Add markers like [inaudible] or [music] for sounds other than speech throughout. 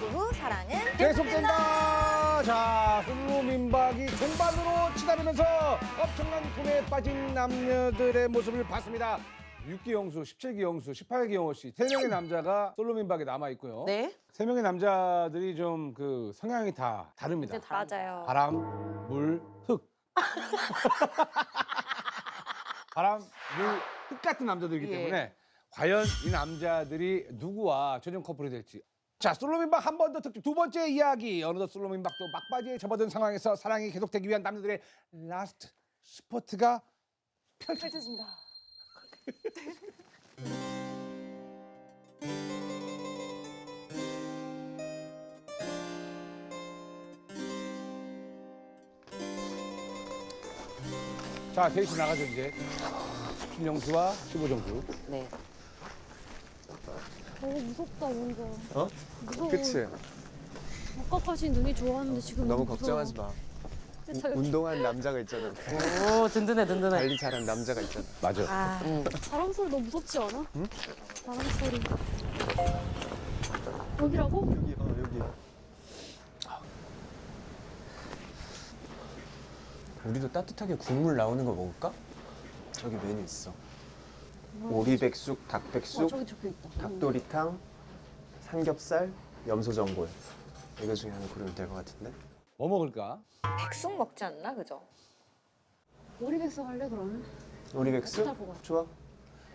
잠시 후 사랑은 계속된다. 자, 솔로 민박이 종반으로 치달으면서 엄청난 꿈에 빠진 남녀들의 모습을 봤습니다. 6기 영수, 17기 영수, 18기 영호 씨, 세 명의 남자가 솔로 민박에 남아 있고요. 네. 세 명의 남자들이 좀 그 성향이 다 다릅니다. 맞아요. 바람, 물, 흙. [laughs] 바람, 물, 흙 같은 남자들이기 예. 때문에 과연 이 남자들이 누구와 최종 커플이 될지. 자, 솔로민박 한 번 더 특집 두 번째 이야기. 어느덧 솔로민박도 막바지에 접어든 상황에서 사랑이 계속되기 위한 남자들의 라스트 스포트가 펼쳐집니다. [laughs] 자, 데이트 나가죠, 이제. 17영수와 15정수. 네. 어 무섭다 뭔가 어? 무서워 그치? 아까까지 눈이 좋았는데 지금 너무 무서워. 걱정하지 마. 저- 운동한 남자가 있잖아. 오 든든해 든든해. 관리 잘한 남자가 있잖아. 맞아. 아, 응. 바람 소리 너무 무섭지 않아? 바람 소리 여기라고? 여기, 어, 여기. 우리도 따뜻하게 국물 나오는 거 먹을까? 저기 메뉴 있어. 오리백숙, 어 닭백숙, 저기 적혀 있다 닭도리탕, 삼겹살, 염소전골. 이거 중에 하나 고르면 될 것 같은데? 뭐 먹을까? 백숙 먹지 않나 그죠? 오리백숙 할래 그러면? 오리백숙? 보고. 좋아.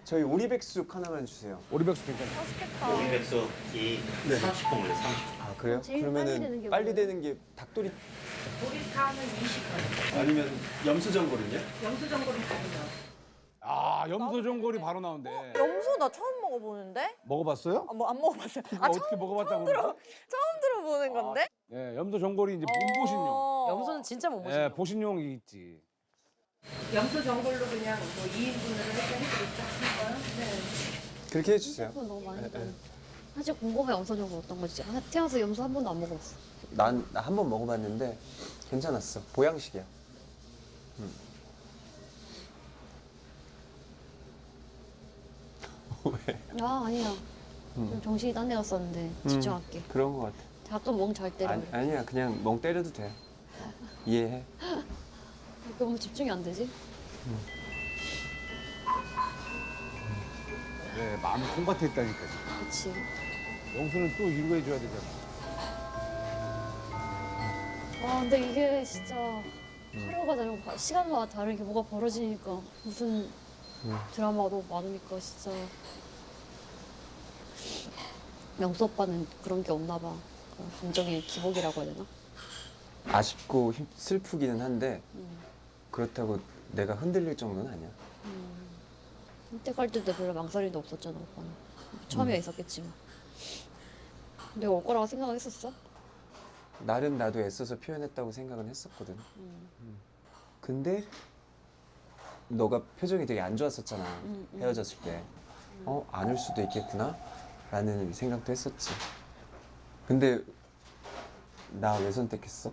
저희 오리백숙 하나만 주세요. 오리백숙 괜찮아. 맛있겠다. 오리 백숙이 30분이에요, 30분. 아 그래요? 제일 빨리 되는 그러면은 게 빨리 뭐예요? 되는 게 닭도리 도리탕은 20분, 아니면 염소전골은요? 염소전골은 다르요 아, 염소전골이 바로 나온대. 염소 나 처음 먹어보는데? 먹어봤어요? 아, 뭐 안 먹어봤어요. 아, 어떻게 처음, 먹어봤다고 들어, 그러죠? 처음 들어보는 건데? 예, 염소전골이 이제 몸보신용. 어. 염소는 진짜 못 예, 먹어요. 보신용이 있지. 염소 전골로 그냥 뭐 2인분으로 해서 해드릴까? 네. 그렇게 해주세요. 염소 너무 많이 네, 다 네. 사실 궁금해 염소전골 어떤 건지 아, 태어나서 염소 한 번도 안 먹어봤어 난 한 번 먹어봤는데 괜찮았어. 보양식이야. 왜? [laughs] 아 아니야 좀 정신이 딴 데 갔었는데 집중할게 그런 것 같아. 가끔 멍 잘 때려 아니, 아니야, 그냥 멍 때려도 돼. 이해해. [laughs] 너무 집중이 안 되지? 예, 마음이 콩밭에 있다니까. 지금. 그치 영수는 또 위로해줘야 되잖아. 아 근데 이게 진짜 하루가 다르고 시간마다 다르게 뭐가 벌어지니까 무슨 음. 드라마가 너무 많으니까 진짜 명수 오빠는 그런 게 없나 봐 그런 감정의 기복이라고 해야 되나? 아쉽고 힘- 슬프기는 한데 음. 그렇다고 내가 흔들릴 정도는 아니야. 한때 갈 때도 별로 망설임도 없었잖아 오빠는 처음에 있었겠지만 내가 올 거라고 생각했었어? 나름 나도 애써서 표현했다고 생각은 했었거든. 음. 근데 너가 표정이 되게 안 좋았었잖아. 음, 음. 헤어졌을 때. 어, 안 올 수도 있겠구나? 라는 생각도 했었지. 근데 나 왜 선택했어?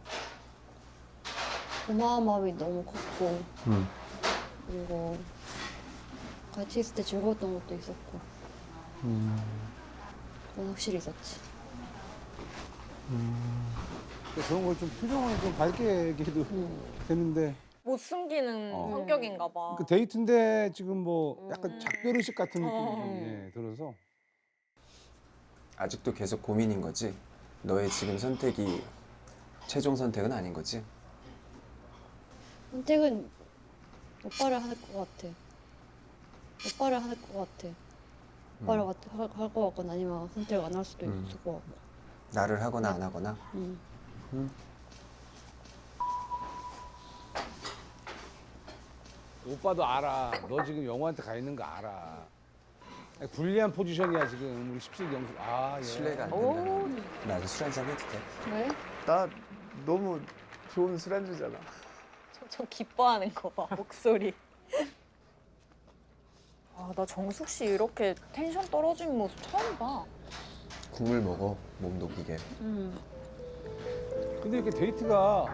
고마운 마음이 너무 컸고 음. 그리고 같이 있을 때 즐거웠던 것도 있었고 그건 확실히 있었지 그런 걸 좀 표정을 좀 밝게 얘기해도 음. 되는데. 못 숨기는 어. 성격인가 봐. 그 데이트인데 지금 뭐 약간 음. 작별의식 같은 느낌이 어. 좀, 예, 들어서. 아직도 계속 고민인 거지? 너의 지금 선택이 최종 선택은 아닌 거지? 선택은 오빠를 할 것 같아. 오빠를 할 것 같아. 오빠를 할 것 같거나 아니면 선택을 안할 수도 음. 있을 것 같고. 나를 하거나 안 하거나? 음. 오빠도 알아. 너 지금 영호한테 가 있는 거 알아. 불리한 포지션이야 지금 우리 17기 영수. 아 예. 신뢰가 안 오. 된다. 나도 술 한잔 해도 돼? 왜? 나 너무 좋은 술안주잖아. 저, 저 기뻐하는 거 봐, 목소리. 아, 나 정숙 씨 이렇게 텐션 떨어진 모습 처음 봐. 국물 먹어, 몸 녹이게. 음. 근데 이렇게 데이트가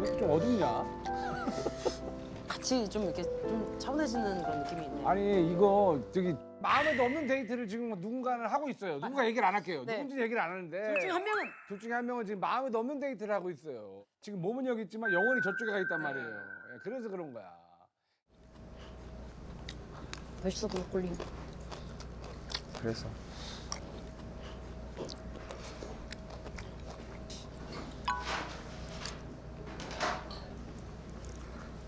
왜 이렇게 좀 어둡냐? [laughs] 같이 좀 이렇게 좀 차분해지는 그런 느낌이 있네요. 아니 이거 저기 마음에도 없는 데이트를 지금 누군가는 하고 있어요. 누군가 얘기를 안 할게요. 네. 누군지 얘기를 안 하는데 둘 중에 한 명은 둘 중에 한 명은 지금 마음에도 없는 데이트를 하고 있어요. 지금 몸은 여기 있지만 영혼이 저쪽에 가 있단 말이에요. 예, 그래서 그런 거야. 맛있어 브로콜리. 그래서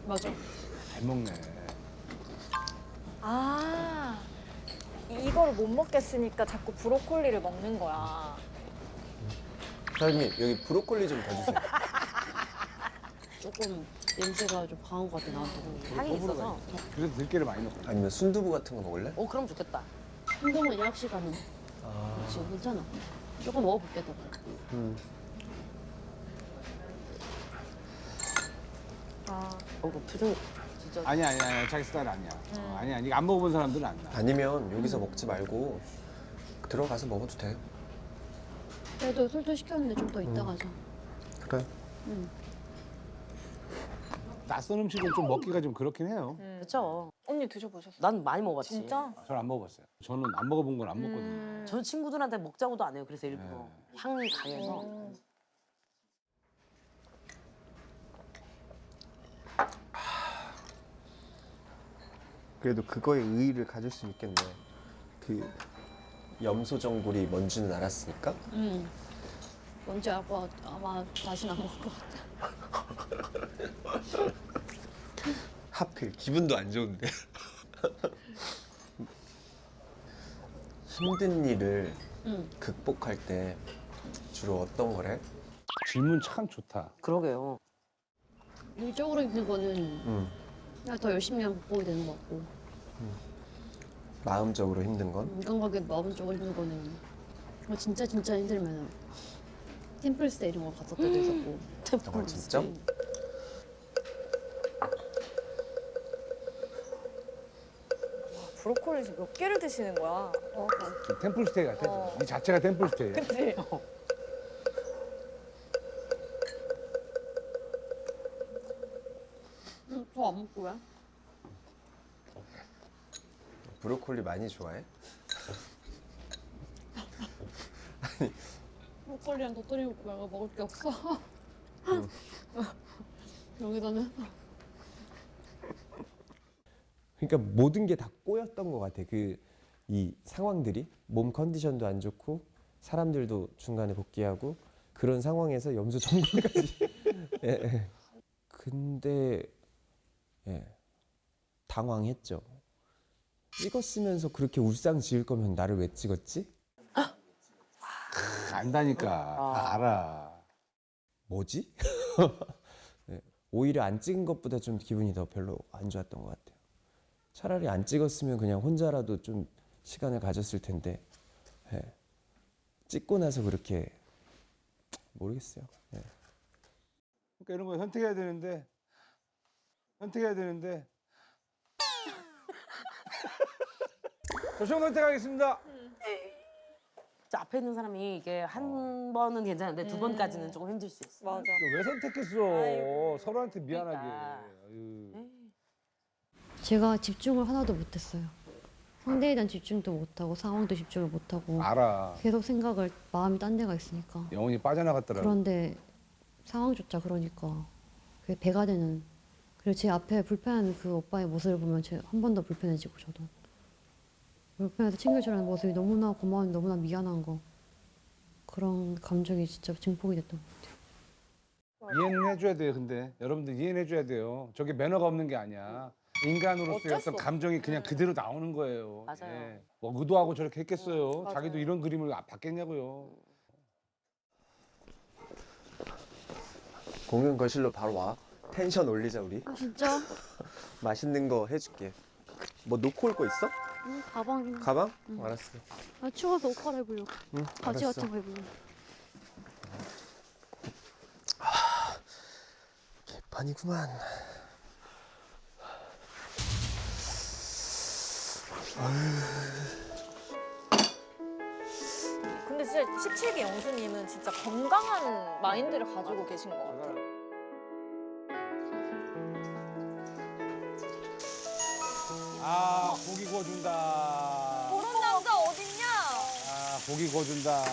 맞아. 잘 먹네. 아 이거를 못 먹겠으니까 자꾸 브로콜리를 먹는 거야. 사장님 여기 브로콜리 좀 더 주세요. [laughs] 조금 냄새가 좀 강한 것 같아 나한테. 향이 있어서. 그래서 들깨를 많이 넣고. 아니면 순두부 같은 거 먹을래? 오 그럼 좋겠다. 한동안 예약 시간은 아, 지금 괜찮아. 조금 먹어볼게 더. 음. 아 어, 그 표정 진짜. 아니 아니 아니 자기 스타일 아니야. 어, 아니 아니 안 먹어본 사람들은 안 나. 아니면 여기서 먹지 말고 들어가서 먹어도 돼. 그래도 술도 시켰는데 좀 더 이따 가자. 그래. 낯선 음식은 좀 먹기가 좀 그렇긴 해요. 그렇죠. 언니 드셔보셨어요? 난 많이 먹어봤지. 진짜? 저는 안 먹어봤어요. 저는 안 먹어본 건 안 먹거든요. 음. 저는 친구들한테 먹자고도 안 해요. 그래서 일부러 네. 향이 강해서. 그래도 그거에 의의를 가질 수 있겠네. 그 염소전골이 뭔지는 알았으니까. 응. 뭔지 알고 아마 다시는 안 먹을 것 같아. [laughs] 하필 기분도 안 좋은데. [laughs] 힘든 일을 응. 극복할 때 주로 어떤 걸 해? 질문 참 좋다. 그러게요. 일적으로 힘든 거는 음. 그냥 더 열심히 하면 극복이 되는 것 같고 마음적으로 힘든 건? 인간 관계 마음적으로 힘든 거는 뭐 진짜 진짜 힘들면 템플스테 이런 거 갔었다 때도 있었고 어, 진짜? 브로콜리 몇 개를 드시는 거야? 어, 좀 템플스테이 같아. 어. 이 자체가 템플스테이야. 그치? [laughs] 왜? 브로콜리 많이 좋아해? 브로콜리랑 도토리 먹고 말고 먹을 게 없어 여기다는 그러니까 모든 게 다 꼬였던 것 같아. 그 이 상황들이 몸 컨디션도 안 좋고 사람들도 중간에 복귀하고 그런 상황에서 염소 전골까지. [laughs] 예, 예. 근데 예, 당황했죠. 찍었으면서 그렇게 울상 지을 거면 나를 왜 찍었지? 안다니까. 다 알아. 뭐지? [laughs] 네, 오히려 안 찍은 것보다 좀 기분이 더 별로 안 좋았던 것 같아요. 차라리 안 찍었으면 그냥 혼자라도 좀 시간을 가졌을 텐데 예. 찍고 나서 그렇게 모르겠어요. 예. 그러니까 이런 거 선택해야 되는데 선택해야 되는데 [laughs] 조청 선택하겠습니다. 저 앞에 있는 사람이 이게 한 번은 괜찮은데 두 번까지는 조금 힘들 수 있어. 맞아. 왜 선택했어? 서로한테 미안하게. 그러니까. 아유. 제가 집중을 하나도 못했어요 상대에 대한 집중도 못하고 상황도 집중을 못하고 알아. 계속 생각을 마음이 딴 데가 있으니까 영혼이 빠져나갔더라고. 그런데 상황조차 그러니까 그게 배가 되는 그리고 제 앞에 불편한 그 오빠의 모습을 보면 한번 더 불편해지고 저도 불편해서 챙겨주라는 모습이 너무나 고마운 너무나 미안한 거 그런 감정이 진짜 증폭이 됐던 것 같아요 이해는 해줘야 돼요. 근데 여러분들 이해는 해줘야 돼요. 저게 매너가 없는 게 아니야. 인간으로서의 어떤 없- 감정이 그냥 그대로 나오는 거예요. 맞아요. 예. 뭐 의도하고 저렇게 했겠어요. 맞아요. 자기도 이런 그림을 아- 봤겠냐고요. 공연 거실로 바로 와. 텐션 올리자 우리. 아 진짜? [laughs] 맛있는 거 해줄게. 뭐 놓고 올 거 있어? 응, 가방 가방? 알았어. 아 추워서 옷 갈아입으려고 응, 바지 알았어. 같은 거 입으려고 개판이구만. 근데 진짜 17기 영수님은 진짜 건강한 마인드를 가지고 계신 것 같아요. 구워준다. 그런 남자 어딨냐? 아, 고기 구워준다.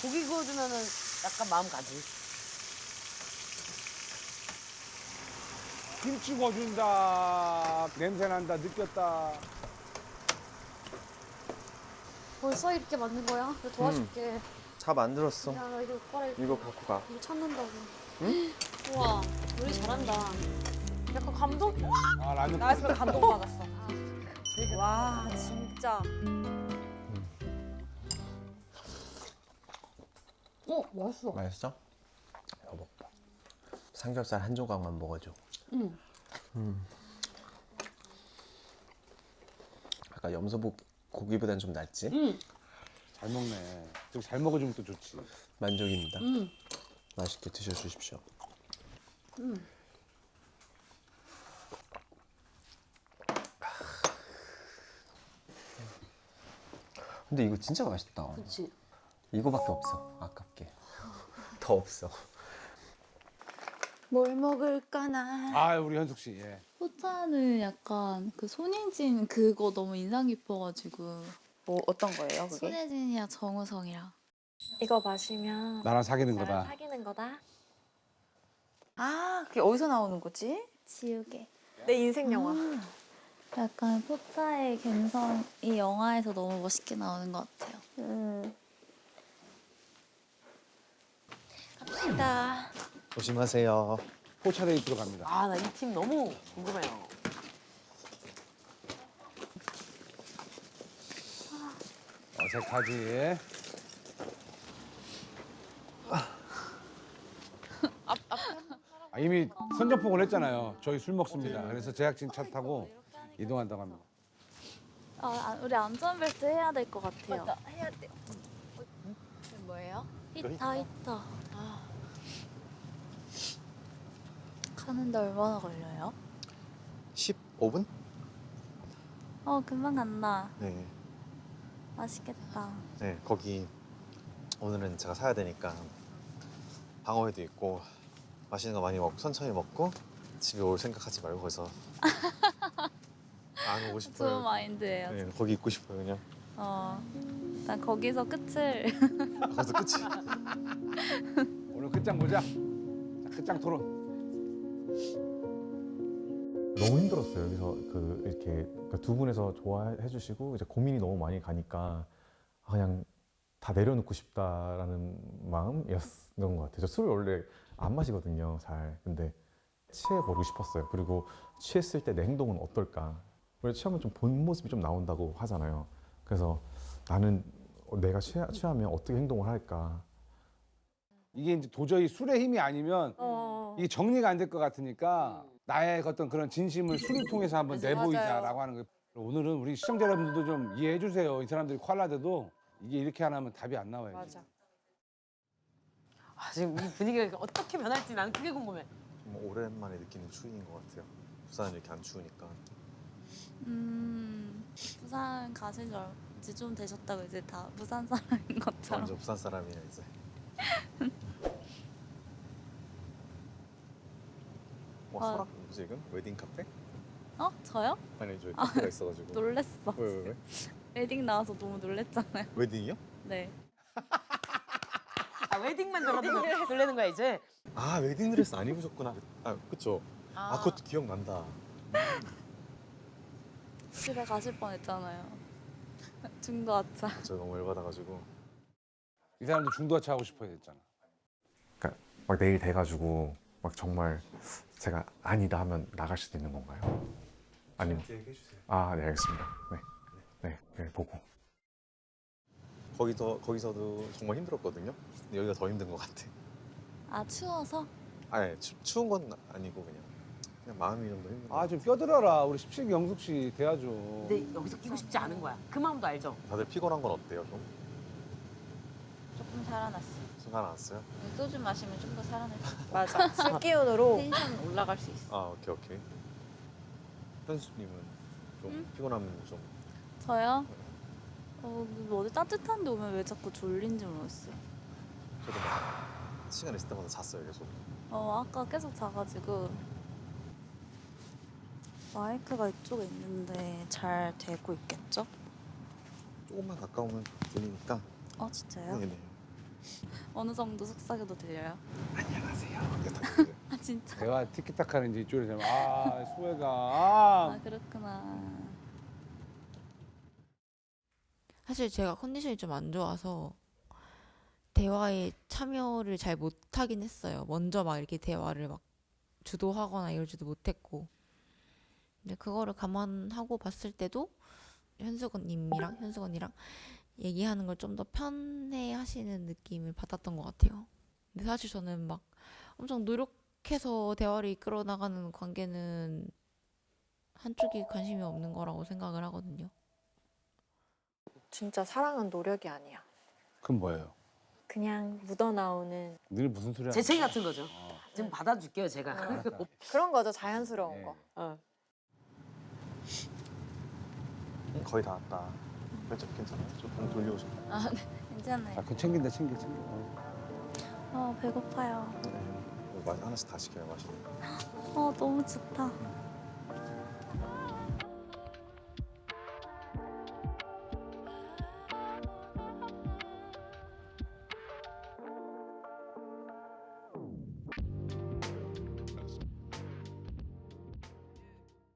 고기 구워주면은 약간 마음 가지. 김치 구워준다. 냄새 난다. 느꼈다. 벌써 이렇게 만든 거야? 내가 도와줄게. 다 만들었어. 야, 나 이거 꺼라. 이거 갖고 가. 이거 찾는다고. 우와, 요리 잘한다. 약간 감동? 아, 라면. 나였으면 감동받았어. 와, 진짜. 어, 맛있어. 맛있어? 여보. 삼겹살 한 조각만 먹어줘. 응. 음. 아까 염소복 고기보단 좀 낫지? 응. 잘 먹네. 저기 잘 먹어주면 또 좋지. 만족입니다. 응. 맛있게 드셔주십시오. 응. 근데 이거 진짜 맛있다. 그치. 이거밖에 없어. 아깝게. [laughs] 더 없어. 뭘 먹을까나. 아, 우리 현숙 씨. 예. 포차는 약간 그 손예진 그거 너무 인상 깊어가지고. 뭐 어떤 거예요, 그게? 손예진이랑 정우성이랑. 이거 마시면 나랑 사귀는 나랑 거다. 사귀는 거다. 아, 그게 어디서 나오는 거지? 지우개. 내 인생 영화. 약간 포차의 감성이 영화에서 너무 멋있게 나오는 것 같아요. 음. 갑시다. 조심하세요. 포차데이트로 갑니다. 아, 나 이 팀 너무 궁금해요. 어색하지. 아, 이미 선전포고를 했잖아요. 저희 술 먹습니다. 그래서 제작진 차 타고 이동한다고 합니다. 아, 아, 우리 안전벨트 해야 될 것 같아요. 해야 돼. 뭐예요? 히터, 히터. 아. 가는데 얼마나 걸려요? 15분? 어, 금방 간다. 네. 맛있겠다. 네, 거기 오늘은 제가 사야 되니까 방어회도 있고 맛있는 거 많이 먹고 천천히 먹고 집에 올 생각하지 말고 거기서 [laughs] 안 오고 싶어요. 좋은 마인드예요. 네, 거기 있고 싶어요 그냥. 어, 난 거기서 끝을. [laughs] 거기서 끝이. [laughs] 오늘 끝장 보자. 자, 끝장 토론. 너무 힘들었어요. 여기서 그 이렇게 그러니까 두 분에서 좋아해 주시고 이제 고민이 너무 많이 가니까 아, 그냥 다 내려놓고 싶다라는 마음이었던 것 같아요. 저 술을 원래 안 마시거든요, 잘. 근데 취해보고 싶었어요. 그리고 취했을 때 내 행동은 어떨까? 원래 취하면 좀 본 모습이 좀 나온다고 하잖아요. 그래서 나는 내가 취하, 취하 면 어떻게 행동을 할까? 이게 이제 도저히 술의 힘이 아니면 어. 이게 정리가 안 될 것 같으니까 나의 어떤 그런 진심을 술을 통해서 한번. 내보이자라고 하는 거예요. 오늘은 우리 시청자 여러분들도 좀 이해해 주세요. 이 사람들이 콜라대도 이게 이렇게 안 하면 답이 안 나와요. 맞아. 아, 지금 이 분위기가 어떻게 변할지 나는 그게 궁금해. 좀 오랜만에 느끼는 추위인 것 같아요. 부산은 이렇게 안 추우니까. 음, 부산 가신 지좀 되셨다고 이제 다 부산 사람인 것처럼. 완전 부산 사람이야 이제. 와 아. 설악 지금 웨딩 카페? 어? 저요? 아니 저기 카페가 있어가지고. 놀랬어. 왜 왜 왜? 웨딩 나와서 너무 놀랬잖아요. 웨딩이요? 네. 아, 웨딩만 놀라면 놀라는 거야, 이제. 아 웨딩 드레스 안 입으셨구나. 아 그쵸. 아, 그것도 기억난다. 집에 가실 뻔했잖아요. 중도하차. 저 너무 열받아가지고. 이 사람도 중도하차 하고 싶어야 됐잖아. 그러니까 막 내일 돼가지고 막 정말 제가 아니다 하면 나갈 수도 있는 건가요? 아니면 얘기해 주세요. 아, 네 알겠습니다. 네, 네, 네 보고. 거기서 거기서도 정말 힘들었거든요. 근데 여기가 더 힘든 것 같아. 아 추워서? 아니 추, 추운 건 아니고 그냥 그냥 마음이 좀더 힘든 것 아. 좀 뼈들어라. 우리 17기 영숙 씨 대하죠. 근데 여기서 끼고 싶지 않은 거야. 그 마음도 알죠? 다들 피곤한 건 어때요? 좀 조금 살아났어. 순간 왔어요? 소주 마시면 좀 더 살아날 수 있어. 맞아. [laughs] 술 기운으로. 텐션 올라갈 수 있어. 아 오케이 오케이. 현수님은 좀 응? 피곤하면 좀 저요? 어, 뭐 어디 따뜻한 데 오면 왜 자꾸 졸린지 모르겠어요. 저도 막 시간 있을 때마다 잤어요 계속. 어, 아까 계속 자가지고. 마이크가 이쪽에 있는데 잘 되고 있겠죠? 조금만 가까우면 들리니까. 어 진짜요? 네네. 어느 정도 속삭여도 들려요? 안녕하세요. 이게. 아 진짜? 내가 티키타카는 이제 이쪽에서 아 소혜가 아 그렇구나. 사실 제가 컨디션이 좀 안 좋아서 대화에 참여를 잘 못하긴 했어요. 먼저 막 이렇게 대화를 막 주도하거나 이러지도 못했고. 근데 그거를 감안하고 봤을 때도 현수건님이랑 현수건이랑 얘기하는 걸 좀 더 편해 하시는 느낌을 받았던 것 같아요. 근데 사실 저는 막 엄청 노력해서 대화를 이끌어 나가는 관계는 한쪽이 관심이 없는 거라고 생각을 하거든요. 진짜 사랑은 노력이 아니야. 그럼 뭐예요? 그냥 묻어나오는 너네 무슨 소리 하는 재채기? 같은 거죠. 지금 받아줄게요 제가. 그런 거죠, 자연스러운 네. 거. 어. 거의 다 왔다. 살짝 괜찮아요? 좀방 돌려오실까요? 아 네, 괜찮아요. 아, 그 챙긴다 챙겨 챙겨. 어. 어 배고파요. 네. 뭐 마- 하나씩 다 시켜요 마시는 거. 어 너무 좋다.